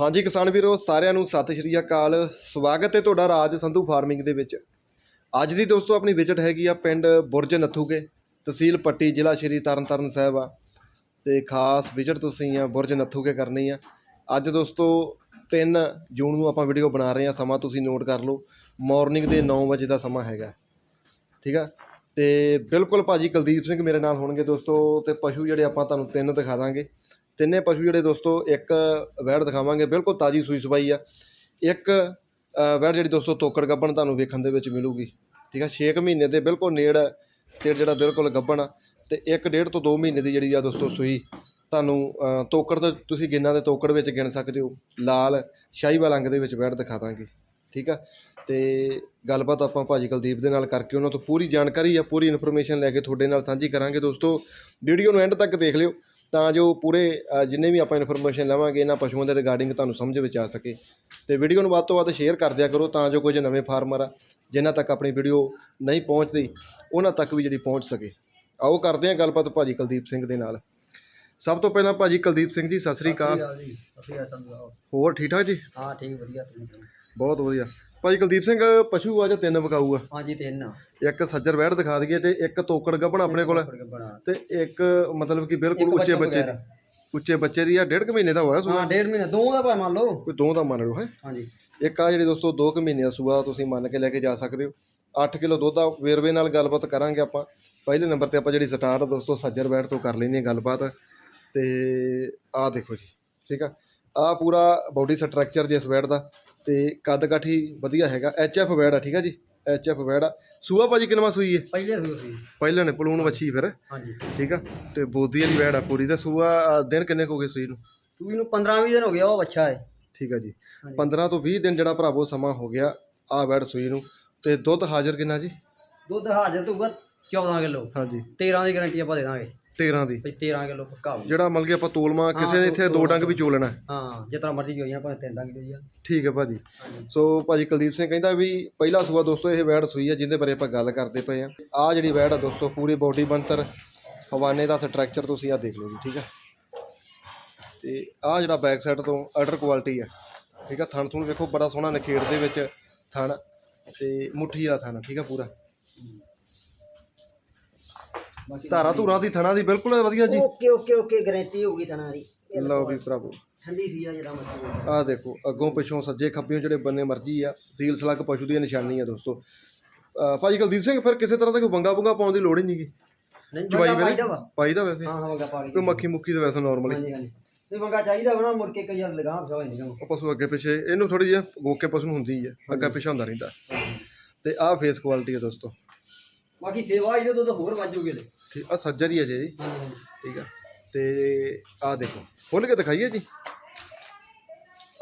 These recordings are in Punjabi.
ਹਾਂਜੀ ਕਿਸਾਨ ਵੀਰੋ, ਸਾਰਿਆਂ ਨੂੰ ਸਤਿ ਸ਼੍ਰੀ ਅਕਾਲ। ਸਵਾਗਤ ਹੈ ਤੁਹਾਡਾ ਰਾਜ ਸੰਧੂ ਫਾਰਮਿੰਗ ਦੇ ਵਿੱਚ। ਅੱਜ ਦੀ ਦੋਸਤੋ ਆਪਣੀ ਵਿਜ਼ਿਟ ਹੈਗੀ ਆ ਪਿੰਡ ਬੁਰਜ ਨੱਥੂਕੇ ਤਹਿਸੀਲ ਪੱਟੀ, ਜ਼ਿਲ੍ਹਾ ਸ਼੍ਰੀ ਤਰਨਤਾਰਨ ਸਾਹਿਬ ਆ। ਤੇ ਖਾਸ ਵਿਜ਼ਿਟ ਤੁਸੀਂ ਆ ਬੁਰਜ ਨੱਥੂਕੇ ਕਰਨੀ ਆ। ਅੱਜ ਦੋਸਤੋ 3 ਜੂਨ ਨੂੰ ਆਪਾਂ ਵੀਡੀਓ ਬਣਾ ਰਹੇ ਆ, ਸਮਾਂ ਤੁਸੀਂ ਨੋਟ ਕਰ ਲਓ। ਮਾਰਨਿੰਗ ਦੇ 9 ਵਜੇ ਦਾ ਸਮਾਂ ਹੈਗਾ। ਠੀਕ ਆ? ਤੇ ਬਿਲਕੁਲ ਭਾਜੀ ਕੁਲਦੀਪ ਸਿੰਘ ਮੇਰੇ ਨਾਲ ਹੋਣਗੇ ਦੋਸਤੋ, ਤੇ ਪਸ਼ੂ ਜਿਹੜੇ ਆਪਾਂ ਤੁਹਾਨੂੰ ਤਿੰਨ ਦਿਖਾ ਦਾਂਗੇ। ਤਿੰਨੇ ਪਸ਼ੂ ਜਿਹੜੇ ਦੋਸਤੋ ਇੱਕ ਵੈੜ ਦਿਖਾਵਾਂਗੇ ਬਿਲਕੁਲ ਤਾਜੀ ਸੂਈ ਸਵਾਈ ਆ। ਇੱਕ ਅ, ਵੈੜ ਜਿਹੜੀ ਦੋਸਤੋ ਤੋਕੜ ਗੱਬਣ ਤੁਹਾਨੂੰ ਵੇਖਣ ਦੇ ਵਿੱਚ ਮਿਲੂਗੀ। ਠੀਕ ਆ 6 ਮਹੀਨੇ ਦੇ ਬਿਲਕੁਲ ਨੇੜ ਹੈ ਤੇ ਜਿਹੜਾ ਬਿਲਕੁਲ ਗੱਬਣ ਆ ਤੇ ਇੱਕ ਡੇਢ ਤੋਂ 2 ਮਹੀਨੇ ਦੀ ਜਿਹੜੀ ਆ ਦੋਸਤੋ ਸੂਈ ਤੁਹਾਨੂੰ ਤੋਕੜ ਤੇ ਤੁਸੀਂ ਗਿੰਨਾਂ ਦੇ ਤੋਕੜ ਵਿੱਚ ਗਿਣ ਸਕਦੇ ਹੋ। ਲਾਲ ਸ਼ਾਹੀਵਾਲ ਅੰਗ ਦੇ ਵਿੱਚ ਵੈੜ ਦਿਖਾ ਦਾਂਗੇ। ਠੀਕ ਆ ਤੇ ਗੱਲਬਾਤ ਆਪਾਂ ਭਾਜੀ ਕੁਲਦੀਪ ਦੇ ਨਾਲ ਕਰਕੇ ਉਹਨਾਂ ਤੋਂ ਪੂਰੀ ਜਾਣਕਾਰੀ ਆ ਪੂਰੀ ਇਨਫੋਰਮੇਸ਼ਨ ਲੈ ਕੇ ਤੁਹਾਡੇ ਨਾਲ ਸਾਂਝੀ ਕਰਾਂਗੇ ਦੋਸਤੋ। ਵੀਡੀਓ ਨੂੰ ਐਂਡ ਤੱਕ ਦੇਖ ਲਿਓ। ਤਾਂ ਜੋ ਪੂਰੇ ਜਿੰਨੇ ਵੀ ਆਪਾਂ ਇਨਫੋਰਮੇਸ਼ਨ ਲਵਾਂਗੇ ਇਹਨਾਂ ਪਸ਼ੂਆਂ ਦੇ ਰਿਗਾਰਡਿੰਗ ਤੁਹਾਨੂੰ ਸਮਝ ਵਿੱਚ ਆ ਸਕੇ। ਤੇ ਵੀਡੀਓ ਨੂੰ ਵੱਧ ਤੋਂ ਵੱਧ ਸ਼ੇਅਰ ਕਰ ਦਿਆ ਕਰੋ ਤਾਂ ਜੋ ਕੁਝ ਨਵੇਂ ਫਾਰਮਰ ਆ ਜਿਨ੍ਹਾਂ ਤੱਕ ਆਪਣੀ ਵੀਡੀਓ ਨਹੀਂ ਪਹੁੰਚਦੀ ਉਹਨਾਂ ਤੱਕ ਵੀ ਜਿਹੜੀ ਪਹੁੰਚ ਸਕੇ। ਆਓ ਕਰਦੇ ਹਾਂ ਗੱਲਬਾਤ ਭਾਜੀ ਕੁਲਦੀਪ ਸਿੰਘ ਦੇ ਨਾਲ। ਸਭ ਤੋਂ ਪਹਿਲਾਂ ਭਾਜੀ ਕੁਲਦੀਪ ਸਿੰਘ ਜੀ ਸਤਿ ਸ੍ਰੀ ਅਕਾਲ। ਜੀ ਹੋਰ ਠੀਕ ਠਾਕ ਜੀ? ਹਾਂ ਠੀਕ ਵਧੀਆ ਤੁਸੀਂ? ਬਹੁਤ ਵਧੀਆ। ਭਾਜੀ ਕੁਲਦੀਪ ਸਿੰਘ ਪਸ਼ੂ ਅੱਜ ਤਿੰਨ ਵਿਕਾਊ ਆ? ਹਾਂਜੀ ਤਿੰਨ ਇੱਕ ਸੱਜਰ ਵੈੜ ਦਿਖਾ ਦਈਏ ਤੇ ਇੱਕ ਤੋਕੜ ਗੱਭਣ ਆਪਣੇ ਕੋਲ। ਬਣਾ ਤੇ ਇੱਕ ਮਤਲਬ ਕਿ ਬਿਲਕੁਲ ਇੱਕ ਉੱਚੇ ਬੱਚਾ ਬੱਚੇ ਦੀ ਵਗੈਰਾ। ਉੱਚੇ ਬੱਚੇ ਦੀ ਆ ਡੇਢ ਕੁ ਮਹੀਨੇ ਦਾ ਹੋਇਆ ਹਾਂ ਸੂਆ ਡੇਢ ਮਹੀਨਾ। ਦੋ ਦਾ ਭਾਵੇਂ ਮੰਨ ਲਓ। ਕੋਈ ਦੋ ਦਾ ਮੰਨ ਲਓ ਹੈ? ਹਾਂਜੀ। ਇੱਕ ਆ ਜਿਹੜੀ ਦੋਸਤੋ 2 ਕੁ ਮਹੀਨੇ ਦਾ ਸੂਆ ਤੁਸੀਂ ਮੰਨ ਕੇ ਲੈ ਕੇ ਜਾ ਸਕਦੇ ਹੋ। 8 ਕਿਲੋ ਦੁੱਧ ਆ ਵੇਰਵੇ ਨਾਲ ਗੱਲਬਾਤ ਕਰਾਂਗੇ ਆਪਾਂ। ਪਹਿਲੇ ਨੰਬਰ ਤੇ ਆਪਾਂ ਜਿਹੜੀ ਸਟਾਰਟ ਦੋਸਤੋ ਸੱਜਰ ਬੈਠ ਤੋਂ ਕਰ ਲੈਣੀ ਹੈ ਗੱਲਬਾਤ। ਤੇ ਆਹ ਦੇਖੋ ਜੀ ਠੀਕ ਆ? ਆ ਪੂਰਾ ਬਾਡੀ ਸਟਰਕਚਰ ਜਿਸ ਬੈਡ ਦਾ। ਤੇ ਕੱਦ ਕਾਠੀ ਵਧੀਆ ਹੈਗਾ। ਐਚ ਐਫ ਆ ਠੀਕ ਆ ਜੀ? ਐਚ ਐਫ ਆ। ਸੂਆ ਭਾਜੀ ਕਿੰਨਵਾਂ ਸੂਈ ਹੈ ਪਹਿਲੇ ਸੂ ਸੀ। ਪਹਿਲਾਂ ਨੇ ਪਲੂਣ ਵੱਛੀ ਫਿਰ। ਹਾਂਜੀ। ਠੀਕ ਆ? ਤੇ ਬੋਦੀ ਵਾਲੀ ਆ ਪੂਰੀ। ਤੇ ਸੂਆ ਅ, ਦਿਨ ਕਿੰਨੇ ਕੁ ਹੋ ਗਏ ਸੂਈ ਨੂੰ? ਸੂਈ ਨੂੰ 15 20 ਦਿਨ ਹੋ ਗਿਆ ਉਹ ਬੱਚਾ ਹੈ ਠੀਕ ਆ ਜੀ। ਹਾਂਜੀ। 15 ਤੋਂ 20 ਦਿਨ ਜਿਹੜਾ ਭਰਾਵੋ ਸਮਾਂ ਹੋ ਗਿਆ ਆ ਬੈਡ ਸੂਈ ਨੂੰ। ਤੇ ਦੁੱਧ ਹਾਜ਼ਰ ਕਿੰਨਾ ਜੀ? ਦੁੱਧ ਹਾਜ਼ਰ ਤੋਂ 14 ਕਿਲੋ। ਹਾਂਜੀ। 13 ਦੀ ਗਾਰੰਟੀ ਆਪਾਂ ਦੇ ਦਾਂਗੇ। 13 ਦੀ। ਭਈ 13 ਕਿਲੋ ਪੱਕਾ ਹੋਊ। ਜਿਹੜਾ ਮਤਲਬ ਕਿ ਆਪਾਂ ਤੋਲਮਾ ਕਿਸੇ ਨੇ ਇੱਥੇ ਦੋ ਡੰਗ ਵੀ ਚੋਲਣਾ ਹੈ। ਹਾਂ ਜਿਤਨਾ ਮਰਜ਼ੀ ਹੋਈਆਂ ਭਾਵੇਂ ਤਿੰਨ ਡੰਗ ਹੋਈਆਂ ਠੀਕ ਹੈ ਭਾਜੀ। ਸੋ ਭਾਜੀ ਕੁਲਦੀਪ ਸਿੰਘ ਕਹਿੰਦਾ ਵੀ ਪਹਿਲਾ ਸੂਆ ਦੋਸਤੋ ਇਹ ਵੈੜ ਸੂਈ ਹੈ ਜਿਹਦੇ ਬਾਰੇ ਆਪਾਂ ਗੱਲ ਕਰਦੇ ਪਏ ਆ ਆ ਜਿਹੜੀ ਵੈੜ ਆ ਦੋਸਤੋ ਪੂਰੀ ਬੋਡੀ ਬਣਤਰ ਹਵਾਨੇ ਦਾ ਸਟਰਕਚਰ ਤੁਸੀਂ ਆ ਦੇਖ ਲਓ ਜੀ ਠੀਕ ਆ। ਤੇ ਆ ਜਿਹੜਾ ਬੈਕ ਸਾਈਡ ਤੋਂ ਅਡਰ ਕੁਆਲਿਟੀ ਆ ਠੀਕ ਆ। ਥਣ ਥੁਣ ਵੇਖੋ ਬੜਾ ਸੋਹਣਾ ਨਖੇੜ ਦੇ ਵਿੱਚ ਥਣ ਤੇ ਮੁੱਠੀ ਆ ਥਣ ਠੀਕ ਆ ਪੂਰਾ। ਧਾਰਾ ਧੂਰਾ ਦੀ ਥਣਾ ਦੀ ਬਿਲਕੁਲ ਵਧੀਆ ਜੀ। ਓਕੇ ਓਕੇ ਓਕੇ ਗਾਰੰਟੀ ਹੋਊਗੀ ਤਨਾ ਦੀ। ਲਓ ਵੀ ਭਰਾਵੋ। ਠੰਡੀ ਸੀ ਆ ਜਿਹੜਾ ਮਰਜ਼ੀ ਆਹ ਦੇਖੋ ਅੱਗੋਂ ਪਿੱਛੋਂ ਸੱਜੇ ਖੱਬਿਓਂ ਜਿਹੜੇ ਬੰਨੇ ਮਰਜ਼ੀ ਆ ਸੀਲ ਸਲੱਗ ਪਸ਼ੂ ਦੀ ਨਿਸ਼ਾਨੀ ਆ ਦੋਸਤੋ। ਅਹ ਭਾਜੀ ਕੁਲਦੀਪ ਸਿੰਘ ਫਿਰ ਕਿਸੇ ਤਰ੍ਹਾਂ ਦਾ ਕੋਈ ਬੰਗਾ ਬੰਗਾ ਪਾਉਣ ਦੀ ਲੋੜ ਹੀ ਨਹੀਂਗੀ ਨਹੀਂ ਜਵਾਈ ਵੇਲੇ ਪਾਈਦਾ ਵਾ। ਪਾਈ ਦਾ ਵੈਸੇ। ਹਾਂ ਹਾਂ ਮੰਗਾ ਪਾ ਕੋਈ ਮੱਖੀ ਮੁੱਖੀ ਤਾਂ ਵੈਸੇ ਨਾਰਮਲੀ ਹਾਂਜੀ ਹਾਂਜੀ। ਤੇ ਮੰਗਾ ਚਾਹੀਦਾ ਵਾ ਨਾ ਮੁੜ ਕੇ ਕਈ ਵਾਰ ਲਗਾਮ ਸਵਾ ਨਹੀਂ ਉਹ ਪਸ਼ੂ ਅੱਗੇ ਪਿੱਛੇ ਇਹਨੂੰ ਥੋੜੀ ਜਿਹੀ ਗੋਕੇ ਪਸ਼ੂ ਹੁੰਦੀ ਆ ਅੱਗਾ ਪਿੱਛੇ ਹੁੰਦਾ ਰਹਿੰਦਾ। ਤੇ ਆਹ ਫੇਸ ਕੁਆਲਿਟੀ ਆ ਦੋਸਤੋ। ਬਾਕੀ ਸੇਵਾ ਇਹਦੇ ਤੋਂ ਤਾਂ ਹੋਰ ਵਾਜੂਗੇ ਲੈ ਠੀਕ ਆ ਸੱਜਰ ਹੀ ਆ ਜੀ। ਹਾਂਜੀ ਠੀਕ ਆ। ਤੇ ਆਹ ਦੇਖੋ ਖੋਲ ਕੇ ਦਿਖਾਈਏ ਜੀ।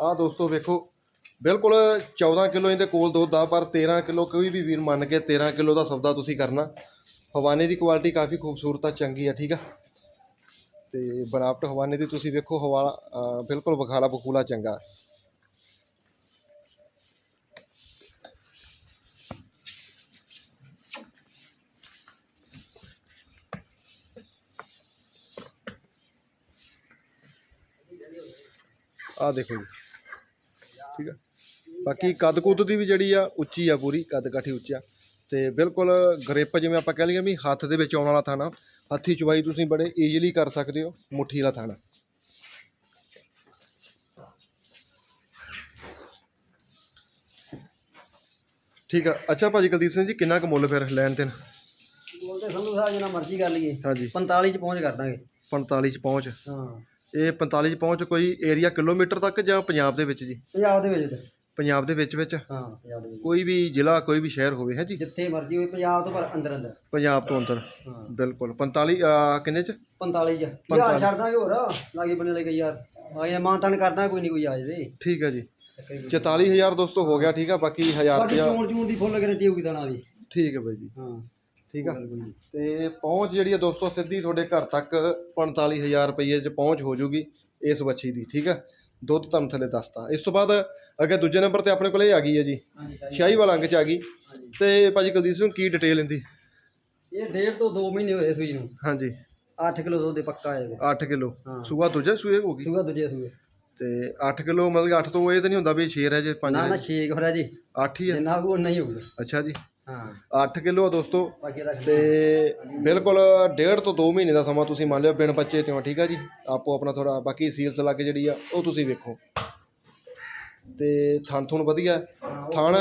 ਆਹ ਦੋਸਤੋ ਵੇਖੋ ਬਿਲਕੁਲ 14 ਕਿਲੋ ਇਹਦੇ ਕੋਲ ਦੁੱਧ ਆ ਪਰ 13 ਕਿਲੋ ਕੋਈ ਵੀ ਵੀਰ ਮੰਨ ਕੇ 13 ਕਿਲੋ ਦਾ ਸੌਦਾ ਤੁਸੀਂ ਕਰਨਾ। ਹਵਾਨੇ ਦੀ ਕੁਆਲਿਟੀ ਕਾਫੀ ਖੂਬਸੂਰਤ ਆ ਚੰਗੀ ਆ ਠੀਕ ਆ। ਤੇ ਬਨਾਵਟ ਹਵਾਨੇ ਦੀ ਤੁਸੀਂ ਵੇਖੋ ਹਵਾ ਅਹ ਬਿਲਕੁਲ ਬਖਾਲਾ ਬਖੂਲਾ ਚੰਗਾ। ਆਹ ਦੇਖੋ ਜੀ। ਠੀਕ ਆ। ਬਾਕੀ ਕੱਦ ਕੁੱਦ ਦੀ ਵੀ ਜਿਹੜੀ ਆ ਉੱਚੀ ਆ ਪੂਰੀ ਕੱਦ ਕਾਠੀ ਉੱਚਾ ਤੇ ਬਿਲਕੁਲ ਗ੍ਰਿਪ ਜਿਵੇਂ ਆਪਾਂ ਕਹਿ ਲਈਏ ਵੀ ਹੱਥ ਦੇ ਵਿੱਚ ਆਉਣ ਵਾਲਾ ਥਾਣਾ। ਹੱਥੀ ਚਵਾਈ ਤੁਸੀਂ ਬੜੇ ਈਜ਼ੀਲੀ ਕਰ ਸਕਦੇ ਹੋ ਮੁੱਠੀ ਵਾਲਾ ਥਾਣਾ। ਠੀਕ ਆ। ਅੱਛਾ ਭਾਜੀ ਕੁਲਦੀਪ ਸਿੰਘ ਜੀ ਕਿੰਨਾ ਕੁ ਮੁੱਲ ਫਿਰ ਲੈਣ ਦੇਣ? ਬੋਲਦੇ ਸੰਧੂ ਸਾਹਿਬ ਜਿੰਨਾ ਮਰਜ਼ੀ ਕਰ ਲਈਏ। ਹਾਂਜੀ। 45 ਚ ਪਹੁੰਚ ਕਰ ਦਾਂਗੇ। 45 ਚ ਪਹੁੰਚ। ਹਾਂ। ਇਹ 45 ਚ ਪਹੁੰਚ ਕੋਈ ਏਰੀਆ ਕਿਲੋਮੀਟਰ ਤੱਕ ਜਾਂ ਪੰਜਾਬ ਦੇ ਵਿੱਚ ਜੀ? ਪੰਜਾਬ ਦੇ ਵਿੱਚ। ਤੇ। ਪੰਜਾਬ ਦੇ ਵਿੱਚ ਵਿੱਚ। ਹਾਂ ਪੰਜਾਬ ਦੇ ਵਿੱਚ। ਕੋਈ ਵੀ ਜ਼ਿਲ੍ਹਾ ਕੋਈ ਵੀ ਸ਼ਹਿਰ ਹੋਵੇ ਹੈ ਜੀ? ਜਿੱਥੇ ਮਰਜ਼ੀ ਹੋਵੇ ਪੰਜਾਬ ਤੋਂ ਪਰ ਅੰਦਰ ਅੰਦਰ। ਪੰਜਾਬ ਤੋਂ ਅੰਦਰ। ਹਾਂ। ਬਿਲਕੁਲ। 45 ਅਹ ਕਿੰਨੇ ਚ? 45 ਚ। ਯਾਰ ਛੱਡ ਦਾਂਗੇ ਹੋਰ। ਲਾਗੇ ਬੰਨੇ ਲੈ ਕੇ ਯਾਰ ਆਏ ਮਾਂ ਤਨ ਕਰਦਾ ਕੋਈ ਨਹੀਂ ਕੋਈ ਆ ਜਾਵੇ। ਠੀਕ ਹੈ ਜੀ। ਚੱਕਰ ਹੀ 44000 ਦੋਸਤੋ ਹੋ ਗਿਆ ਠੀਕ ਆ ਬਾਕੀ 1000 ਬਾਕੀ ਰੁਪਇਆ ਚੋਣ ਚੂਣ ਦੀ ਫੁੱਲ ਗਰੰਟੀ ਹੋਊਗੀ ਦਾਣਾ ਦੀ। ਠੀਕ ਹੈ ਬਾਈ ਜੀ। ਹਾਂ। ਠੀਕ ਆ। ਤੇ ਪਹੁੰਚ ਜਿਹੜੀ ਆ ਦੋਸਤੋ ਸਿੱਧੀ ਤੁਹਾਡੇ ਘਰ ਤੱਕ 45000 ਰੁਪਏ ਚ ਪਹੁੰਚ ਹੋ ਜੂਗੀ ਇਸ ਬੱਚੀ ਦੀ ਠੀਕ ਆ? ਦੁੱਧ ਤੁਹਾਨੂੰ ਥੱਲੇ ਦੱਸਤਾ। ਇਸ ਤੋਂ ਬਾਅਦ ਅੱਗੇ ਦੂਜੇ ਨੰਬਰ ਤੇ ਆਪਣੇ ਕੋਲ ਇਹ ਆ ਗਈ ਹੈ ਜੀ। ਹਾਂਜੀ ਸ਼ਾਹੀ ਸ਼ਾਹੀ ਵਾਲਾ ਅੰਗ ਚ ਆ ਗਈ। ਤੇ ਭਾਜੀ ਕੁਲਦੀਪ ਸਿੰਘ ਕੀ ਡਿਟੇਲ ਇਹਦੀ ਇਹ ਡੇਢ ਤੋਂ 2 ਮਹੀਨੇ ਹੋਏ ਸੂਈ ਨੂੰ। ਹਾਂਜੀ। 8 ਕਿਲੋ ਦੁੱਧ ਦੇ ਪੱਕਾ ਆਏਗਾ 8 ਕਿਲੋ। ਸੂਆ ਦੂਜਾ ਸੂਏ ਹੋ ਗਈ? ਸੂਗਾ ਦੂਜੇ ਸੂਏ। ਤੇ 8 ਕਿਲੋ ਮਤਲਬ ਕਿ 8 ਤੋਂ ਇਹ ਤਾਂ ਨਹੀਂ ਹੁੰਦਾ ਵੀ ਸ਼ੇਰ ਹੈ ਜੇ 5 ਨਾ ਨਾ 6 ਹੋ ਰਿਹਾ ਜੀ। 8 ਹੀ ਹੈ ਜਿੰਨਾ ਹੋਊ ਉਨਾ ਹੀ ਹੋਊਗਾ। ਅੱਛਾ ਜੀ। ਹਾਂ। 8 ਕਿਲੋ ਦੋਸਤੋ। ਬਾਕੀ ਦਾ ਤੇ ਬਿਲਕੁਲ ਡੇਢ ਤੋਂ 2 ਮਹੀਨੇ ਦਾ ਸਮਾਂ ਤੁਸੀਂ ਮੰਨ ਲਿਓ ਬਿਨ ਬੱਚੇ ਤੋਂ ਠੀਕ ਆ ਜੀ? ਆਪੋ ਆਪਣਾ ਥੋੜਾ ਬਾਕੀ ਸੀਲਸ ਲੱਗ ਜਿਹੜੀ ਆ ਉਹ ਤੁਸੀਂ ਵੇਖੋ। ਤੇ ਥਣ ਥੁਣ ਵਧੀਆ ਥਣ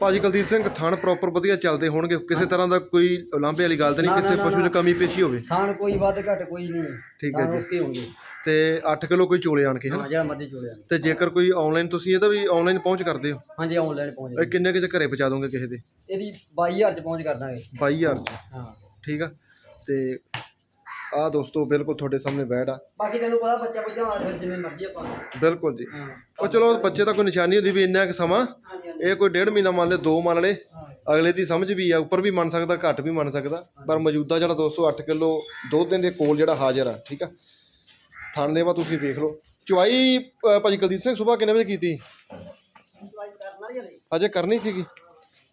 ਭਾਜੀ ਕੁਲਦੀਪ ਸਿੰਘ ਥਣ ਪ੍ਰੋਪਰ ਵਧੀਆ ਚੱਲਦੇ ਹੋਣਗੇ। ਕਿਸੇ ਤਰ੍ਹਾਂ ਦਾ ਕੋਈ ਉਲਾਂਭੇ ਵਾਲੀ ਗੱਲ ਤਾਂ ਨਹੀਂ ਕਿਸੇ ਪਸ਼ੂ। 'ਚ ਕਮੀ ਪੇਸ਼ੀ ਹੋਵੇ। ਖਾਣ ਕੋਈ ਵੱਧ ਘੱਟ ਕੋਈ ਨਹੀਂ। ਠੀਕ ਹੈ ਜੀ। ਓਕੇ ਹੋਣਗੇ ਤੇ 8 ਕਿਲੋ ਕੋਈ ਚੋਲੇ ਆਣ ਕੇ ਹਾਂ ਜਿਹੜਾ ਮਰਜ਼ੀ ਚੋਲਿਆ ਤੇ ਜੇਕਰ ਕੋਈ ਆਨਲਾਈਨ ਤੁਸੀਂ ਇਹਦਾ ਵੀ ਆਨਲਾਈਨ ਪਹੁੰਚ ਕਰਦੇ ਹੋ? ਹਾਂਜੀ ਆਨਲਾਈਨ ਪਹੁੰਚ ਇਹ ਕਿੰਨੇ ਕੁ ਚ ਘਰੇ ਪਹੁੰਚਾ ਦੋਗੇ ਕਿਸੇ ਦੇ? ਇਹਦੀ 22000 ਚ ਪਹੁੰਚ ਕਰ ਦਾਂਗੇ। 22000 ਚ? ਹਾਂ। ਠੀਕ ਆ। ਤੇ ਆ ਦੋਸਤੋ ਬਿਲਕੁਲ ਤੁਹਾਡੇ ਸਾਹਮਣੇ ਬੈਠ ਆ। ਬਾਕੀ ਤੈਨੂੰ ਪਤਾ ਬੱਚਾ ਬੱਚਾ ਆ ਫਿਰ ਜਿੰਨੇ ਮਰਜ਼ੀ ਆਪਾਂ ਬਿਲਕੁਲ ਜੀ। ਹਾਂ। ਉਹ ਚਲੋ ਬੱਚੇ ਦਾ ਕੋਈ ਨਿਸ਼ਾਨੀ ਹੁੰਦੀ ਵੀ ਇੰਨਾ ਕੁ ਸਮਾਂ ਹਾਂਜੀ ਹਾਂਜੀ। ਇਹ ਕੋਈ ਡੇਢ ਮਹੀਨਾ ਮੰਨ ਲਓ ਦੋ ਮੰਨ ਹਾਂ। ਅਗਲੇ ਦੀ ਸਮਝ ਵੀ ਆ ਉੱਪਰ ਵੀ ਮੰਨ ਸਕਦਾ ਘੱਟ ਵੀ ਮੰਨ ਸਕਦਾ। ਪਰ ਮੌਜੂਦਾ ਜਿਹੜਾ ਦੋਸਤੋ 8 ਕਿਲੋ ਦੁੱਧ ਦੇ ਕੋਲ ਜਿਹੜਾ ਹਾਜ਼ਰ ਆ ਠੀਕ ਆ? ਥਣ ਦੇਵਾ ਤੁਸੀਂ ਵੇਖ ਲਓ। ਚੁਆਈ ਅ, ਭਾਜੀ ਕੁਲਦੀਪ ਸਿੰਘ ਸਵੇਰ ਕਿੰਨੇ ਵਜੇ ਕੀਤੀ? ਦਵਾਈ ਕਰਨ ਵਾਲੀ ਹਲੇ। ਅਜੇ ਕਰਨੀ ਸੀਗੀ?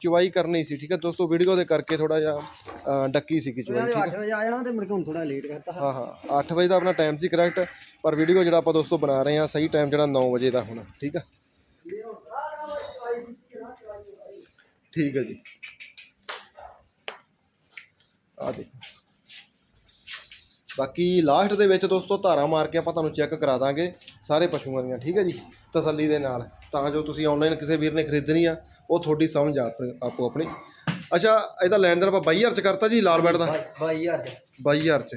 ਚੁਆਈ ਕਰਨੀ ਸੀ ਠੀਕ ਹੈ? ਦੋਸਤੋ ਵੀਡੀਓ ਦੇ ਕਰਕੇ ਥੋੜਾ ਜਿਹਾ ਡੱਕੀ ਸੀਗੀ ਚੁਆਈ ਦੇ 8 ਵਜੇ ਆ ਜਾਣਾ ਤੇ ਮੁੜ ਕੇ ਹੁਣ ਥੋੜਾ ਲੇਟ ਕਰਤਾ। ਹਾਂ ਹਾਂ। 8 ਵਜੇ ਦਾ ਆਪਣਾ ਟਾਈਮ ਸੀ ਕਰੈਕਟ ਪਰ ਵੀਡੀਓ ਜਿਹੜਾ ਆਪਾਂ ਦੋਸਤੋ ਬਣਾ ਰਹੇ ਹਾਂ ਸਹੀ ਟਾਈਮ ਜਿਹੜਾ 9 ਵਜੇ ਦਾ ਹੋਣਾ ਠੀਕ ਆ ਠੀਕ ਹੈ ਜੀ। ਆ ਦੇਖੋ। ਬਾਕੀ ਲਾਸਟ ਦੇ ਵਿੱਚ ਦੋਸਤੋ ਧਾਰਾ ਮਾਰ ਕੇ ਆਪਾਂ ਤੁਹਾਨੂੰ ਚੈੱਕ ਕਰਾ ਦਾਂਗੇ ਸਾਰੇ ਪਸ਼ੂਆਂ ਦੀਆਂ ਠੀਕ ਹੈ ਜੀ? ਤਸੱਲੀ ਦੇ ਨਾਲ ਤਾਂ ਜੋ ਤੁਸੀਂ ਆਨਲਾਈਨ ਕਿਸੇ ਵੀਰ ਨੇ ਖਰੀਦਣੀ ਆ ਉਹ ਤੁਹਾਡੀ ਸਮਝ ਆ ਆਪਣੀ- ਆਪੋ ਆਪਣੀ। ਅੱਛਾ ਇਹਦਾ ਲੈਣ ਦੇਣ ਆਪਾਂ 22000 ਚ ਕਰਤਾ ਜੀ ਲਾਲ ਬੈਡ ਦਾ? 22000 ਚ। 22000 ਚ।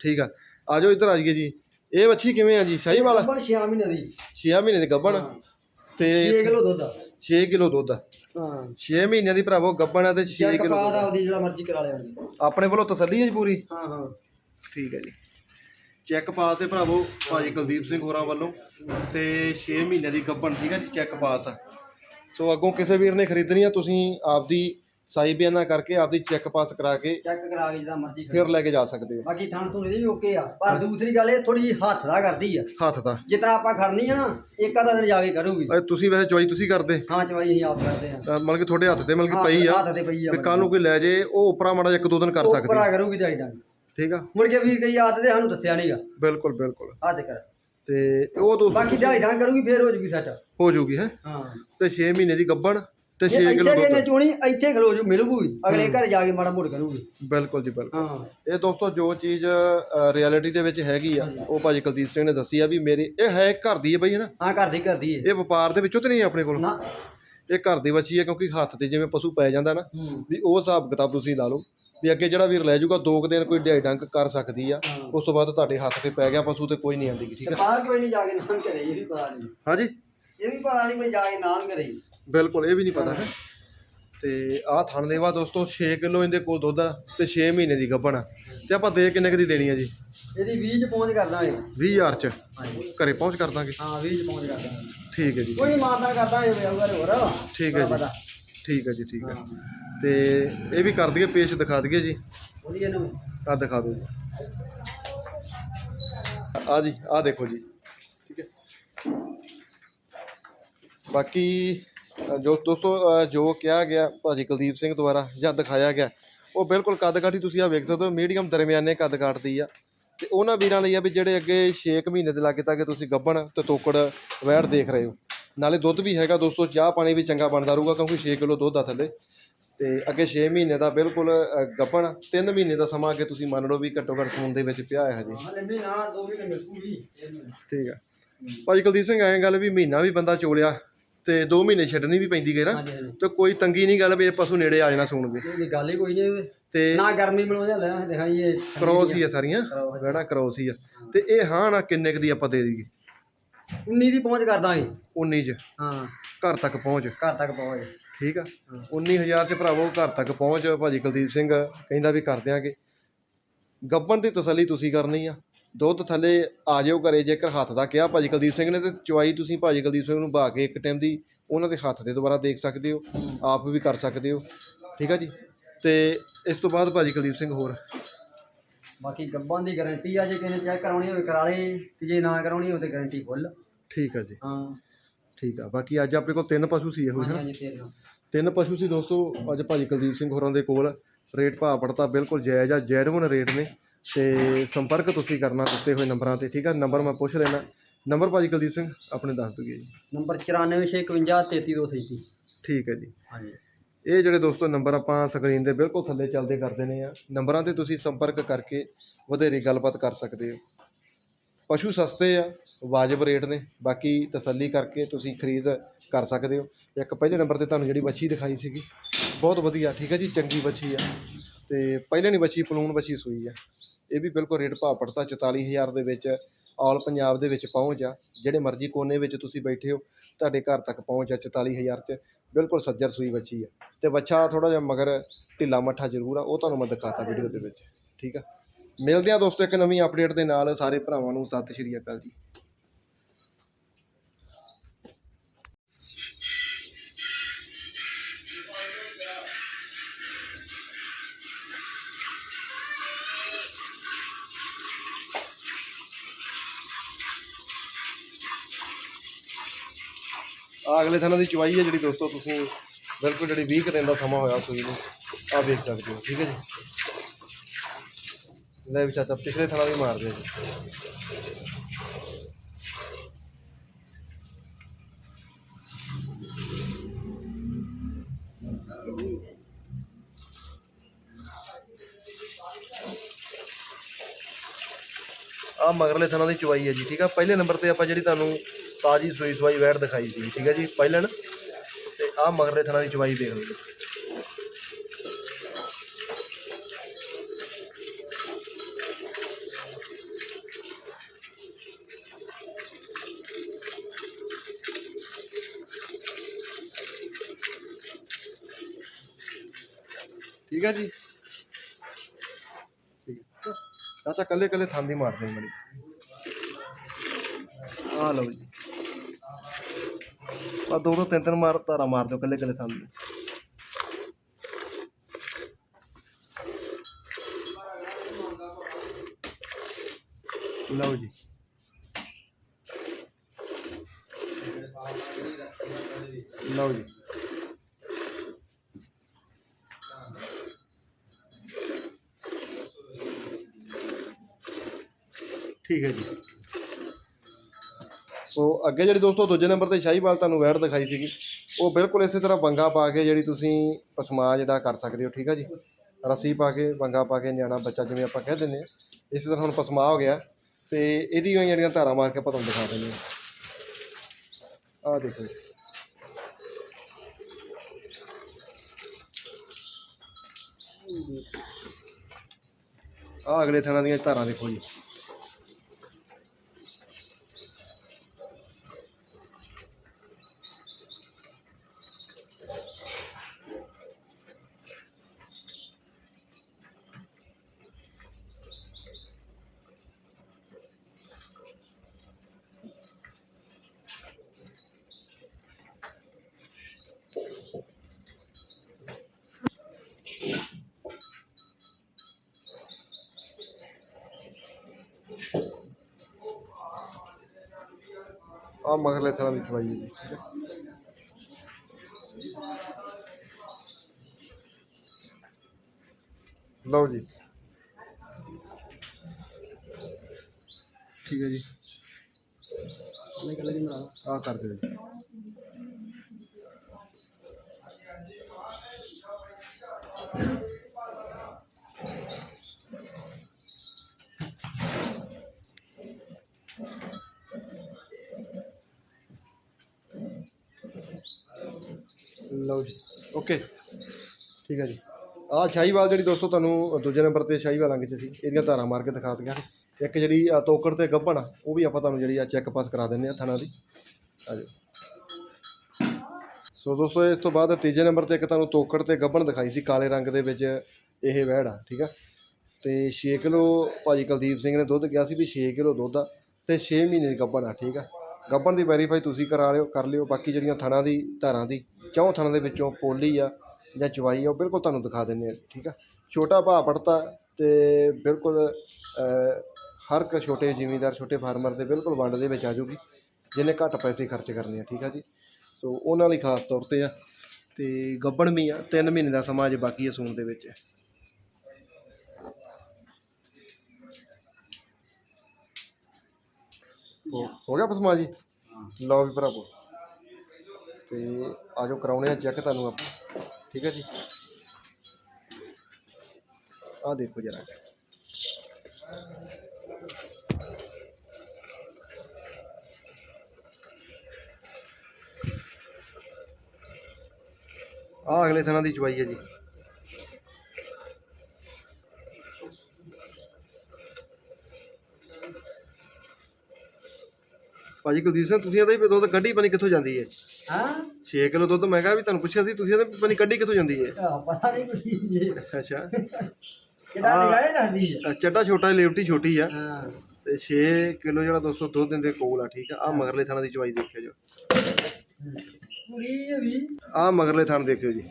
ਠੀਕ ਆ। ਆ ਜਾਓ ਇੱਧਰ ਆ ਜਾਈਏ ਜੀ। ਇਹ ਵੱਛੀ ਕਿਵੇਂ ਆ ਜੀ? ਸ਼ਾਹੀ ਵਾਲਾ? ਬਣ 6 ਮਹੀਨੇ ਦੀ। 6 ਮਹੀਨੇ ਦੀ ਗੱਭਣ ਤੇ 6 ਕਿਲੋ ਦੁੱਧ ਆ। 6 ਕਿਲੋ ਦੁੱਧ ਆ। ਹਾਂ। 6 ਮਹੀਨਿਆਂ ਦੀ ਭਰਾਵੋ ਗੱਭਣ ਆ ਤੇ 6 ਚੈੱਕ ਕਿਲੋ ਪਾ ਦਾ ਉਹਦੀ ਜਿਹੜਾ ਮਰਜ਼ੀ ਕਰਾ ਲਿਆ ਆਪਣੇ ਵੱਲੋਂ ਤਸੱਲੀ ਹੈ ਜੀ ਪੂਰੀ? ਹਾਂ ਹਾਂ। ਠੀਕ ਹੈ ਜੀ। ਚੈੱਕ ਪਾਸ ਹੈ ਭਰਾਵੋ ਭਾਜੀ ਕੁਲਦੀਪ ਸਿੰਘ ਹੋਰਾਂ ਵੱਲੋਂ। ਤੇ 6 ਮਹੀਨਿਆਂ ਦੀ ਗੱਭਣ ਠੀਕ ਹੈ ਜੀ? ਚੈੱਕ ਪਾਸ ਆ। ਸੋ ਅੱਗੋਂ ਕਿਸੇ ਵੀਰ ਨੇ ਖਰੀਦਣੀ ਆ ਤੁਸੀਂ ਆਪਦੀ ਸਾਈ ਬਿਆਨਾ ਕਰਕੇ ਆਪਦੀ ਚੈੱਕ ਪਾਸ ਕਰਾ ਕੇ ਚੈੱਕ ਕਰਾ ਕੇ ਜਿਹਦਾ ਮਰਜ਼ੀ। ਫਿਰ ਲੈ ਕੇ ਜਾ ਸਕਦੇ ਹੋ। ਬਾਕੀ ਥਾਂ ਤੋਂ ਇਹਦੀ ਵੀ ਓਕੇ ਆ। ਪਰ ਦੂਸਰੀ ਗੱਲ ਇਹ ਥੋੜੀ ਹੱਥ ਦਾ ਕਰਦੀ ਆ। ਹੱਥ ਦਾ। ਜਿੱਦਾਂ ਆਪਾਂ ਖੜਨੀ ਆ ਨਾ ਇੱਕ ਅੱਧਾ ਦਿਨ ਜਾ ਕੇ ਕਰੂਗੀ ਅਏ ਤੁਸੀਂ ਵੈਸੇ ਚੋਈ ਤੁਸੀਂ ਕਰਦੇ? ਹਾਂ ਚਵਾਈ ਅਸੀਂ ਆਪ ਕਰਦੇ ਆ। ਮਤਲਬ ਕਿ ਤੁਹਾਡੇ ਹੱਥ ਤੇ ਮਤਲਬ ਕਿ ਪਈ ਆ। ਹੱਥ ਤੇ ਪਈ ਆ ਵੀ ਕੱਲ ਨੂੰ ਕੋਈ ਲੈ ਜੇ ਉਹ ਉਪਰਾ ਮਾੜਾ ਜਿਹਾ ਇੱਕ ਦੋ ਦਿਨ ਕਰ ਸਕਦੇ ਉੱਪਰ ਆ ਕਰੂਗੀ ਤੇ ਆਈਡਾ ਠੀਕ ਆ। ਮੁੜ ਕੇ ਵੀ ਕਈ ਆਦਤ ਦੇ ਸਾਨੂੰ ਦੱਸਿਆ ਨਹੀਂਗਾ ਬਿਲਕੁਲ ਬਿਲਕੁਲ। ਤੇ ਕਰ। ਤੇ ਉਹ ਦੋਸਤੋ ਬਾਕੀ ਦਿਹਾੜੀਆਂ ਕਰੂਗੀ ਫੇਰ ਹੋ ਜੂਗੀ ਸੱਟ। ਹੋ ਜਾਊਗੀ ਹੈ? ਹਾਂ। ਤੇ 6 ਮਹੀਨੇ ਦੀ ਗੱਭਣ ਤੇ 6 ਇਹ ਕਿਲੋ ਇੱਥੇ ਦੁੱਧ। ਚੋਣੀ ਇੱਥੇ ਖਲੋ ਜੂ ਮਿਲੂਗੀ। ਅਗਲੇ ਘਰ ਜਾ ਕੇ ਮਾੜਾ ਮੋੜ ਕਰੂਗੀ। ਬਿਲਕੁਲ ਜੀ ਬਿਲਕੁਲ। ਹਾਂ। ਇਹ ਦੋਸਤੋ ਜੋ ਚੀਜ਼ ਰਿਐਲਿਟੀ ਦੇ ਵਿੱਚ ਹੈਗੀ ਆ ਉਹ ਭਾਜੀ ਕੁਲਦੀਪ ਸਿੰਘ ਨੇ ਦੱਸੀ ਆ ਵੀ ਮੇਰੇ ਇਹ ਹੈ ਘਰ ਦੀ ਹੈ ਬਈ ਹੈ ਨਾ ਹਾਂ ਘਰ ਦੀ ਕਰਦੀ ਏ ਇਹ ਵਪਾਰ ਦੇ ਵਿੱਚੋਂ ਤੇ ਨਹੀਂ ਆਪਣੇ ਕੋਲ। ਨਾ। ਇਹ ਘਰ ਦੀ ਬੱਚੀ ਹੈ ਕਿਉਂਕਿ ਹੱਥ ਤੇ ਜਿਵੇਂ ਪਸ਼ੂ ਪੈ ਜਾਂਦਾ ਨਾ ਹੂੰ। ਵੀ ਉਹ ਹਿਸਾਬ ਕਿਤਾਬ ਤੁਸੀਂ ਲਾ ਲਓ। ਵੀ ਅੱਗੇ ਜਿਹੜਾ ਵੀਰ ਲੈ ਜਾਊਗਾ ਦੋ ਕੁ ਦਿਨ ਕੋਈ ਢਾਈ ਡੰਕ ਕਰ ਸਕਦੀ ਆ। ਹਾਂ। ਉਸ ਤੋਂ ਬਾਅਦ ਤੁਹਾਡੇ ਹੱਥ ਤੇ ਪੈ ਗਿਆ ਪਸ਼ੂ ਤੇ ਕੋਈ ਨਹੀਂ ਆਂਦੀ ਠੀਕ ਤੇ ਆ ਬਾਹਰ ਕੋਈ ਨਹੀਂ ਜਾ ਕੇ ਨਾਮ ਕਰੇ ਇਹ ਵੀ ਪਤਾ ਨਹੀਂ। ਹਾਂਜੀ? ਇਹ ਵੀ ਪਤਾ ਨਹੀਂ ਮੈਂ ਜਾ ਕੇ ਨਾਮ ਕਰੇ। ਬਿਲਕੁਲ ਇਹ ਵੀ ਨਹੀਂ ਪਤਾ। ਹੈ। ਤੇ ਆਹ ਥਣ ਦੋਸਤੋ 6 ਕਿਲੋ ਇਹਦੇ ਕੋਲ ਦੁੱਧ ਆ ਤੇ 6 ਮਹੀਨੇ ਦੀ ਗੱਭਣ ਆ। ਤੇ ਆਪਾਂ ਦੇ ਕਿੰਨੇ ਕੁ ਦੀ ਦੇਣੀ ਆ ਜੀ? ਇਹਦੀ 20 ਚ ਪਹੁੰਚ ਕਰ ਦਾਂਗੇ। 20000 ਚ? ਹਾਂਜੀ। ਘਰੇ ਪਹੁੰਚ ਕਰ ਦਾਂਗੇ? ਹਾਂ 20 ਚ ਪਹੁੰਚ ਕਰ ਦਾਂਗੇ। ਠੀਕ ਹੈ ਜੀ। ਕੋਈ ਮਾਰਦਾ ਕਰਦਾ ਇਹ ਵਿਆਹ ਹੋਰ। ਠੀਕ ਹੈ ਜੀ। ਠੀਕ ਹੈ ਜੀ ਠੀਕ ਹੈ। ਹਾਂ। ਤੇ ਇਹ ਵੀ ਕਰ ਦਈਏ ਪੇਸ਼ ਦਿਖਾ ਦਈਏ ਜੀ। ਆ ਦਿਖਾ ਦਿਓ ਜੀ। ਆ ਜੀ ਆ ਦੇਖੋ ਜੀ। ਠੀਕ ਹੈ। ਬਾਕੀ ਜੋ ਦੋਸਤੋ ਜੋ ਕਿਹਾ ਗਿਆ ਭਾਜੀ ਕੁਲਦੀਪ ਸਿੰਘ ਦੁਆਰਾ ਜਾਂ ਦਿਖਾਇਆ ਗਿਆ ਉਹ ਬਿਲਕੁਲ ਕੱਦ ਕਾਠੀ ਤੁਸੀਂ ਆ ਵੇਖ ਸਕਦੇ ਹੋ ਮੀਡੀਅਮ ਦਰਮਿਆਨੇ ਕੱਦ ਕਾਠਦੀ ਆ। ਤੇ ਉਹਨਾਂ ਵੀਰਾਂ ਲਈ ਆ ਵੀ ਜਿਹੜੇ ਅੱਗੇ 6 ਮਹੀਨੇ ਦੇ ਲਾਗੇ ਤੱਕ ਤੁਸੀਂ ਗੱਭਣ ਤੇ ਤੋਕੜ ਵੈੜ ਦੇਖ ਰਹੇ ਹੋ। ਨਾਲੇ ਦੁੱਧ ਵੀ ਹੈਗਾ ਦੋਸਤੋ ਚਾਹ ਪਾਣੀ ਵੀ ਚੰਗਾ ਬਣਦਾ ਰਹੂਗਾ ਕਿਉਂਕਿ 6 ਕਿਲੋ ਦੁੱਧ ਆ ਥੱਲੇ। ਤੇ ਅੱਗੇ 6 ਮਹੀਨੇ ਦਾ ਬਿਲਕੁਲ ਅ, ਗੱਭਣ 3 ਮਹੀਨੇ ਦਾ ਸਮਾਂ ਅੱਗੇ ਤੁਸੀਂ ਮੰਨ ਲਓ ਵੀ ਘੱਟੋ ਘੱਟ ਸੂਣ ਦੇ ਵਿੱਚ ਪਿਆ ਹੈ ਹਜੇ। ਹਾਂ ਲੰਬੀ ਨਾ ਦੋ ਮਹੀਨੇ ਮਿਲੂਗੀ। ਠੀਕ ਆ। ਭਾਜੀ ਕੁਲਦੀਪ ਸਿੰਘ ਐਂ ਗੱਲ ਵੀ ਮਹੀਨਾ ਵੀ ਬੰਦਾ ਚੋਲਿਆ ਤੇ 2 ਮਹੀਨੇ ਛੱਡਣੀ ਵੀ ਪੈਂਦੀ ਹਾਂਜੀ ਹਾਂਜੀ। ਤੇ ਕੋਈ ਤੰਗੀ ਨਹੀਂ ਗੱਲ ਵੀ ਇਹ ਪਸ਼ੂ ਨੇੜੇ ਆ ਜਾਣਾ ਸੂਣ ਦੇ ਇਹ ਗੱਲ ਹੀ ਕੋਈ ਨਹੀਂ ਤੇ ਨਾ ਗਰਮੀ ਮਿਲੋ ਜਾਂ ਲੈ ਦਿਖਾਈ ਇਹ ਕ੍ਰੋਸ ਹੀ ਆ। ਸਾਰੀਆਂ Cross। ਕ੍ਰੋਸ ਹੀ ਆ। ਤੇ ਇਹ ਹਾਂ ਨਾ ਕਿੰਨੇ ਕੁ ਦੀ ਆਪਾਂ ਦੇ ਦਈਏ? 19 ਦੀ ਪਹੁੰਚ ਕਰ ਦਾਂਗੇ। 19 ਚ। ਹਾਂ। ਘਰ ਤੱਕ ਪਹੁੰਚ। ਘਰ ਤੱਕ ਪਹੁੰਚ। ਠੀਕ ਆ? 19000 ਚ ਭਰਾਵੋ ਘਰ ਤੱਕ ਪਹੁੰਚ ਭਾਜੀ ਕੁਲਦੀਪ ਸਿੰਘ ਕਹਿੰਦਾ ਵੀ ਕਰ ਦਿਆਂਗੇ। ਗੱਬਣ ਦੀ ਤਸੱਲੀ ਤੁਸੀਂ ਕਰਨੀ ਆ। ਦੁੱਧ ਥੱਲੇ ਆ ਜਾਓ ਘਰੇ ਜੇਕਰ ਹੱਥ ਦਾ ਕਿਹਾ ਭਾਜੀ ਕੁਲਦੀਪ ਸਿੰਘ ਨੇ ਤੇ ਚੁਆਈ ਤੁਸੀਂ ਭਾਜੀ ਕੁਲਦੀਪ ਸਿੰਘ ਨੂੰ ਬਾ ਕੇ ਇੱਕ ਟਾਈਮ ਦੀ ਉਹਨਾਂ ਦੇ ਹੱਥ ਦੇ ਦੁਬਾਰਾ ਦੇਖ ਸਕਦੇ ਹੋ ਆਪ ਵੀ ਕਰ ਸਕਦੇ ਹੋ। ਠੀਕ ਆ ਜੀ? ਤੇ ਇਸ ਤੋਂ ਬਾਅਦ ਭਾਜੀ ਕੁਲਦੀਪ ਸਿੰਘ ਹੋਰ। ਬਾਕੀ ਗੱਬਾਂ ਦੀ ਗਾਰੰਟੀ ਆ ਜੇ ਕਿਸੇ ਨੇ ਚੈੱਕ ਕਰਾਉਣੀ ਹੋਵੇ ਕਰਾ ਲੇ ਤੇ ਜੇ ਨਾ ਕਰਾਉਣੀ ਹੋਵੇ ਤੇ ਗਾਰੰਟੀ ਫੁੱਲ ਠੀਕ ਆ ਜੀ। ਹਾਂ। ਠੀਕ ਆ ਬਾਕੀ ਅੱਜ ਆਪਣੇ ਕੋਲ ਤਿੰਨ ਪਸ਼ੂ ਸੀ ਇਹੋ ਜਿਹੇ ਹਾਂਜੀ ਤੇਰੇ ਤਿੰਨ। ਪਸ਼ੂ ਸੀ ਦੋਸਤੋ ਅੱਜ ਭਾਜੀ ਕੁਲਦੀਪ ਸਿੰਘ ਹੋਰਾਂ ਦੇ ਕੋਲ। ਰੇਟ ਭਾਅ ਪੜਤਾ ਬਿਲਕੁਲ ਜਾਇਜ਼ ਆ ਜੈਨੂਨ ਰੇਟ ਨੇ। ਤੇ ਸੰਪਰਕ ਤੁਸੀਂ ਕਰਨਾ ਦਿੱਤੇ ਹੋਏ ਨੰਬਰਾਂ ਤੇ ਠੀਕ ਆ? ਨੰਬਰ ਮੈਂ ਪੁੱਛ ਲੈਣਾ। ਨੰਬਰ ਭਾਜੀ ਕੁਲਦੀਪ ਸਿੰਘ ਆਪਣੇ ਦੱਸ ਦਈਏ ਜੀ। ਨੰਬਰ 9465533237 ਠੀਕ ਹੈ ਜੀ। ਹਾਂਜੀ। ਇਹ ਜਿਹੜੇ ਦੋਸਤੋ ਨੰਬਰ ਆਪਾਂ ਸਕਰੀਨ ਦੇ ਬਿਲਕੁਲ ਥੱਲੇ ਚੱਲਦੇ ਕਰਦੇ ਨੇ ਆ ਨੰਬਰਾਂ ਤੇ ਤੁਸੀਂ ਸੰਪਰਕ ਕਰਕੇ ਵਧੇਰੀ ਗੱਲਬਾਤ ਕਰ ਸਕਦੇ ਹੋ। ਪਸ਼ੂ ਸਸਤੇ ਆ, ਵਾਜਬ ਰੇਟ ਨੇ, ਬਾਕੀ ਤਸੱਲੀ ਕਰਕੇ ਤੁਸੀਂ ਖਰੀਦ ਕਰ ਸਕਦੇ ਹੋ। ਇੱਕ ਪਹਿਲੇ ਨੰਬਰ ਤੇ ਤੁਹਾਨੂੰ ਜਿਹੜੀ ਵੱਛੀ ਦਿਖਾਈ ਸੀਗੀ, ਬਹੁਤ ਵਧੀਆ, ਠੀਕ ਹੈ ਜੀ, ਚੰਗੀ ਬੱਚੀ ਆ। ਤੇ ਪਹਿਲੇ ਨਹੀਂ ਵੱਛੀ ਪਲੂਣ ਵੱਛੀ ਸੂਈ ਆ। ਇਹ ਵੀ ਬਿਲਕੁਲ ਰੇਟ ਭਾਅ ਪੜਤਾ 44000 ਦੇ ਵਿੱਚ ਆਲ ਪੰਜਾਬ ਦੇ ਵਿੱਚ ਪਹੁੰਚ ਆ। ਜਿਹੜੇ ਮਰਜ਼ੀ ਕੋਨੇ ਵਿੱਚ ਤੁਸੀਂ ਬੈਠੇ ਹੋ, ਤੁਹਾਡੇ ਘਰ ਤੱਕ ਪਹੁੰਚ ਆ 44000 'ਚ। ਬਿਲਕੁਲ ਸੱਜਰ ਸੂਈ ਬੱਚੀ ਆ। ਤੇ ਬੱਚਾ ਥੋੜਾ ਜਿਹਾ ਮਗਰ ਢਿੱਲਾ ਮੱਠਾ ਜ਼ਰੂਰ ਆ, ਉਹ ਤੁਹਾਨੂੰ ਮੈਂ ਦਿਖਾਤਾ ਵੀਡੀਓ ਦੇ ਵਿੱਚ, ਠੀਕ ਆ। ਮਿਲਦੇ ਆ ਦੋਸਤੋ ਇੱਕ ਨਵੀਂ ਅਪਡੇਟ ਦੇ ਨਾਲ। ਸਾਰੇ ਭਰਾਵਾਂ ਨੂੰ ਸਤਿ ਸ਼੍ਰੀ ਅਕਾਲ ਜੀ। ਆ ਅਗਲੇ ਥਾਂ ਦੀ ਚਵਾਈ ਹੈ ਜਿਹੜੀ ਦੋਸਤੋ ਤੁਸੀਂ ਬਿਲਕੁਲ ਜਿਹੜੀ 20 ਕੁ ਦਿਨ ਦਾ ਸਮਾਂ ਹੋਇਆ ਸੂਈ ਨੂੰ ਆ ਵੇਖ ਸਕਦੇ ਹੋ, ਠੀਕ ਹੈ ਜੀ। ਲੈ ਵੀ ਚਾਚਾ ਪਿਛਲੇ ਥਾਂ ਵੀ ਮਾਰ ਦਿਓ ਜੀ। ਆ ਮਗਰਲੇ ਥਾਂ ਦੀ ਚਵਾਈ ਹੈ ਜੀ, ਠੀਕ ਆ? ਪਹਿਲੇ ਨੰਬਰ ਤੇ ਆਪਾਂ ਜਿਹੜੀ ਤੁਹਾਨੂੰ ਤਾਜੀ ਸੂਈ ਸਵਾਈ ਵੈੜ ਦਿਖਾਈ ਸੀ, ਠੀਕ ਹੈ ਜੀ? ਪਹਿਲਣ ਤੇ ਆ ਮਗਰਲੇ ਥਾਂ ਦੀ ਚਵਾਈ ਦੇਖ ਲਓ ਠੀਕ ਹੈ ਜੀ। ਠੀਕ ਹੈ ਚਾਚਾ ਕੱਲੇ ਕੱਲੇ ਥਾਂ ਦੀ ਮਾਰਦੇ ਹਾਂ ਮੜੀ। ਆ ਲਓ ਜੀ। ਆ ਦੋ ਦੋ ਤਿੰਨ ਤਿੰਨ ਮਾਰ ਧਾਰਾ ਮਾਰ ਦਿਓ ਕੱਲੇ ਕੱਲੇ ਥਾਂ ਦੀ ਲਓ ਜੀ। ਲਓ ਜੀ। ਠੀਕ ਹੈ ਜੀ। ਸੋ ਅੱਗੇ ਜਿਹੜੀ ਦੋਸਤੋ ਦੂਜੇ ਨੰਬਰ ਤੇ ਸ਼ਾਹੀਵਾਲ ਤੁਹਾਨੂੰ ਵੈੜ ਦਿਖਾਈ ਸੀਗੀ, ਉਹ ਬਿਲਕੁਲ ਇਸੇ ਤਰ੍ਹਾਂ ਬੰਗਾ ਪਾ ਕੇ ਜਿਹੜੀ ਤੁਸੀਂ ਪਸਮਾ ਜਿਹੜਾ ਕਰ ਸਕਦੇ ਹੋ, ਠੀਕ ਹੈ ਜੀ? ਰੱਸੀ ਪਾ ਕੇ ਬੰਗਾ ਪਾ ਕੇ ਨਿਆਣਾ ਬੱਚਾ ਜਿਵੇਂ ਆਪਾਂ ਕਹਿ ਦਿੰਦੇ ਆ ਇਸੇ ਤਰ੍ਹਾਂ ਹੁਣ ਪਸਮਾ ਹੋ ਗਿਆ। ਤੇ ਇਹਦੀ ਜਿਹੜੀਆਂ ਧਾਰਾਂ ਮਾਰ ਕੇ ਆਪਾਂ ਤੁਹਾਨੂੰ ਦਿਖਾ ਦਿੰਦੇ ਆ ਆਹ ਦੇਖੋ ਜੀ। ਆਹ ਅਗਲੇ ਥਾਣਾ ਦੀਆਂ ਧਾਰਾਂ ਦੇਖੋ ਜੀ। ਆ ਮਗਰਲੇ ਥਾਂ ਦੀ ਚਵਾਈ ਹੈ ਜੀ ਠੀਕ ਹੈ ਲਓ ਜੀ ਠੀਕ ਹੈ ਜੀ ਮੈਂ ਕੱਲੇ ਦੀ ਮਰਾ ਆ ਕਰ ਦਿਓ ਜੀ ਲਓ ਜੀ। ਓਕੇ ਠੀਕ ਹੈ ਜੀ। ਆਹ ਸ਼ਾਹੀਵਾਲ ਜਿਹੜੀ ਦੋਸਤੋ ਤੁਹਾਨੂੰ ਦੂਜੇ ਨੰਬਰ ਤੇ ਸ਼ਾਹੀਵਾਲ ਅੰਗ ਚ ਸੀ ਇਹਦੀਆਂ ਧਾਰਾਂ ਮਾਰ ਕੇ ਦਿਖਾ ਦਿੱਤੀਆਂ ਇੱਕ ਜਿਹੜੀ ਆ ਤੋਕੜ ਤੇ ਗੱਭਣ ਆ, ਉਹ ਵੀ ਆਪਾਂ ਤੁਹਾਨੂੰ ਜਿਹੜੀ ਆ ਚੈੱਕ ਪਾਸ ਕਰਾ ਦਿੰਦੇ ਆ ਥਣਾ ਦੀ। ਆ ਜਾਓ ਸੋ ਦੋਸਤੋ ਇਸ ਤੋਂ ਬਾਅਦ ਤੀਜੇ ਨੰਬਰ ਤੇ ਇੱਕ ਤੁਹਾਨੂੰ ਤੋਕੜ ਤੇ ਗੱਭਣ ਦਿਖਾਈ ਸੀ ਕਾਲੇ ਰੰਗ ਦੇ ਵਿੱਚ ਇਹ ਵਹਿੜ ਆ ਠੀਕ ਆ। ਤੇ 6 ਕਿਲੋ ਭਾਜੀ ਕੁਲਦੀਪ ਸਿੰਘ ਨੇ ਦੁੱਧ ਕਿਹਾ ਸੀ ਵੀ 6 ਕਿਲੋ ਦੁੱਧ ਆ ਤੇ 6 ਮਹੀਨੇ ਦੀ ਗੱਭਣ ਆ ਠੀਕ ਆ। ਗੱਭਣ ਦੀ ਵੈਰੀਫਾਈ ਤੁਸੀਂ ਕਰਾ ਲਿਓ ਕਰ ਲਿਓ ਬਾਕੀ ਜਿਹੜੀਆਂ ਥਣਾ ਦੀ ਧਾਰਾਂ ਦੀ ਚੌਂ ਥਣਾ ਦੇ ਵਿੱਚੋਂ ਪੋਲੀ ਆ ਜਾਂ ਚਵਾਈ ਆ, ਉਹ ਬਿਲਕੁਲ ਤੁਹਾਨੂੰ ਦਿਖਾ ਦਿੰਦੇ ਆ ਠੀਕ ਆ? ਛੋਟਾ ਭਾਅ ਪੜਤਾ ਤੇ ਬਿਲਕੁਲ ਹਰ ਇੱਕ ਛੋਟੇ ਜ਼ਿਮੀਂਦਾਰ, ਛੋਟੇ ਫਾਰਮਰ ਦੇ ਬਿਲਕੁਲ ਵੰਡ ਦੇ ਵਿੱਚ ਆ ਜੂਗੀ, ਜਿਹਨੇ ਘੱਟ ਪੈਸੇ ਖਰਚ ਕਰਨੇ ਆ, ਠੀਕ ਆ ਜੀ? ਸੋ ਉਹਨਾਂ ਲਈ ਖਾਸ ਤੌਰ ਤੇ ਆ, ਤੇ ਗੱਬਣ ਵੀ ਆ 3 ਮਹੀਨੇ ਦਾ ਸਮਾਂ ਅਜੇ ਬਾਕੀ ਆ ਸੂਣ ਦੇ ਵਿੱਚ। ਹੋ ਹੋ ਗਿਆ ਪਸਮਾ ਜੀ ਲਓ ਵੀ ਭਰਾਵੋ। ਤੇ ਆਜੋ ਕਰਾਉਣੇ ਆ ਚੈੱਕ ਤੁਹਾਨੂੰ ਆਪਾਂ। ਠੀਕ ਹੈ ਜੀ? ਆਹ ਦੇਖੋ ਜਰਾ। ਆਹ ਅਗਲੇ ਥਣਾ ਦੀ ਚਵਾਈ ਹੈ ਜੀ। ਭਾਜੀ ਕੁਲਦੀਪ ਸਿੰਘ ਤੁਸੀਂ ਇਹਦਾ ਹੀ ਦੁੱਧ ਕੱਢੀ ਪਣੀ ਕਿੱਥੋਂ ਜਾਂਦੀ ਹੈ। ਹਾਂ? 6 ਕਿਲੋ ਦੁੱਧ ਮੈਂ ਕਿਹਾ ਵੀ ਤੁਹਾਨੂੰ ਪੁੱਛਿਆ ਸੀ ਤੁਸੀਂ ਇਹਦਾ ਪਣੀ ਕੱਢੀ ਕਿੱਥੋਂ ਜਾਂਦੀ ਹੈ। ਆਹ, ਪਤਾ ਨਹੀਂ ਕੋਈ ਇਹ ਅੱਛਾ। ਕਿਹੜਾ ਹੈ? ਅ, ਚੱਡਾ ਛੋਟਾ ਲੇਵਟੀ ਛੋਟੀ ਆ। ਹਾਂ। ਤੇ 6 ਕਿਲੋ ਜਿਹੜਾ ਦੋਸਤੋ ਦੁੱਧ ਦਿੰਦੇ ਕੋਲ ਆ ਠੀਕ ਆ। ਆ ਮਗਰਲੇ ਥਾਣਾ ਦੀ ਚਵਾਈ ਦੇਖਿਓ ਜੋ। ਵੀ? ਆ ਮਗਰਲੇ ਥਾਣ ਦੇਖਿਓ ਜੀ।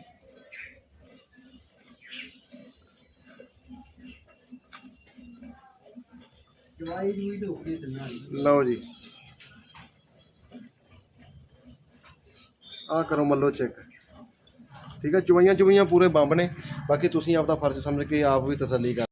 ਦਵਾਈ ਦੂਈ ਤੋਂ ਕੇ ਦਿੰਦਾ। ਲਓ ਜੀ। ਆ ਕਰੋ ਮੱਲੋ ਚੈੱਕ। ਠੀਕ ਹੈ, ਚੁਵਾਈਆਂ ਚੁਵਾਈਆਂ ਪੂਰੇ ਬੰਬ ਨੇ। ਬਾਕੀ ਤੁਸੀਂ ਆਪਦਾ ਫਰਜ਼ ਸਮਝ ਕੇ ਆਪ ਵੀ ਤਸੱਲੀ ਕਰ